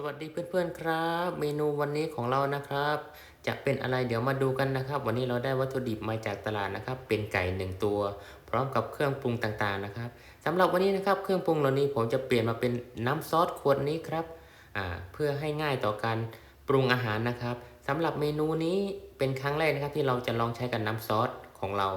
สวัสดีเพื่อนๆครับ เมนูวันนี้ของเรานะครับ จะเป็นอะไรเดี๋ยวมาดูกันนะครับ วันนี้เราได้วัตถุดิบมาจากตลาดนะครับ เป็นไก่หนึ่งตัว พร้อมกับเครื่องปรุงต่างๆนะครับสำหรับวันนี้นะครับเครื่องปรุงเหล่านี้ผมจะเปลี่ยนมาเป็นน้ำซอสขวดนี้ครับเพื่อให้ง่ายต่อการปรุงอาหารนะครับสำหรับเมนูนี้เป็นครั้งแรกนะครับที่เราจะลองใช้กับน้ำซอสของเรา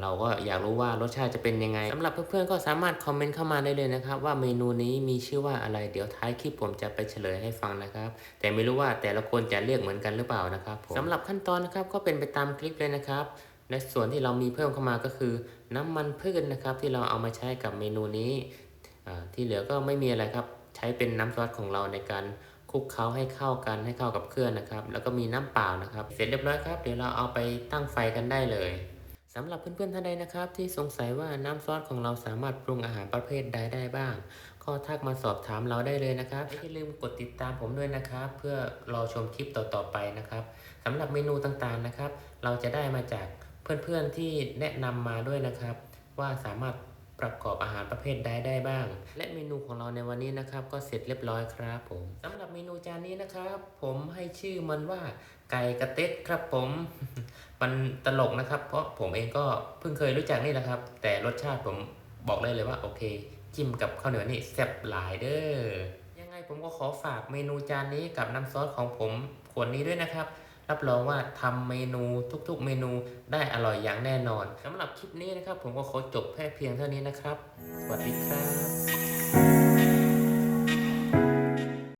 เราก็อยากรู้ว่ารสชาติจะเป็นยังไงสำหรับเพื่อนๆก็สามารถคอมเมนต์เข้ามาได้เลยนะครับ ว่าเมนูนี้มีชื่อว่าอะไรเดี๋ยวท้ายคลิปผมจะไปเฉลยให้ฟังนะครับ แต่ไม่รู้ว่าแต่ละคนจะเรียกเหมือนกันหรือเปล่านะครับผมสำหรับขั้นตอนนะครับก็เป็นไปตามคลิปเลยนะครับและส่วนที่เรามีเพิ่มเข้ามาก็คือ น้ำมันพืชนะครับ ที่เราเอามาใช้กับเมนูนี้ที่เหลือก็ไม่มีอะไรครับใช้เป็นน้ำซอสของเราในการคลุกเคล้าให้เข้ากันให้เข้ากับเครื่องนะครับ แล้วก็มีน้ำเปล่านะครับ เสร็จเรียบร้อยครับเดี๋ยวเราเอาไปตั้งไฟกันได้เลย สำหรับเพื่อนๆท่านใดนะครับ ที่สงสัยว่าน้ำซอสของเราสามารถปรุงอาหารประเภทใดได้บ้าง ก็ทักมาสอบถามเราได้เลยนะครับอย่าลืมกดติดตามผมด้วยนะครับ เพื่อรอชมคลิปต่อๆไปนะครับสำหรับเมนูต่างๆนะครับ เราจะได้มาจากเพื่อนๆที่แนะนำมาด้วยนะครับ ว่าสามารถ ประกอบอาหารประเภทใดได้บ้าง และเมนูของเราในวันนี้นะครับ ก็เสร็จเรียบร้อยครับผมสำหรับเมนูจานนี้นะครับ ผมให้ชื่อมันว่าไก่กระเต็ดครับผมมันตลกนะครับ เพราะผมเองก็เพิ่งเคยรู้จักนี่แหละครับ แต่รสชาติผมบอกเลยเลยว่าโอเค จิ้มกับข้าวเหนียวนี่แซ่บหลายเด้อยังไงผมก็ขอฝากเมนูจานนี้กับน้ำซอสของผมขวดนี้ด้วยนะครับ รับรองว่าทำเมนูทุกๆ เมนูได้อร่อยอย่างแน่นอนสำหรับคลิปนี้นะครับ ผมก็ขอจบแค่เพียงเท่านี้นะครับ สวัสดีครับ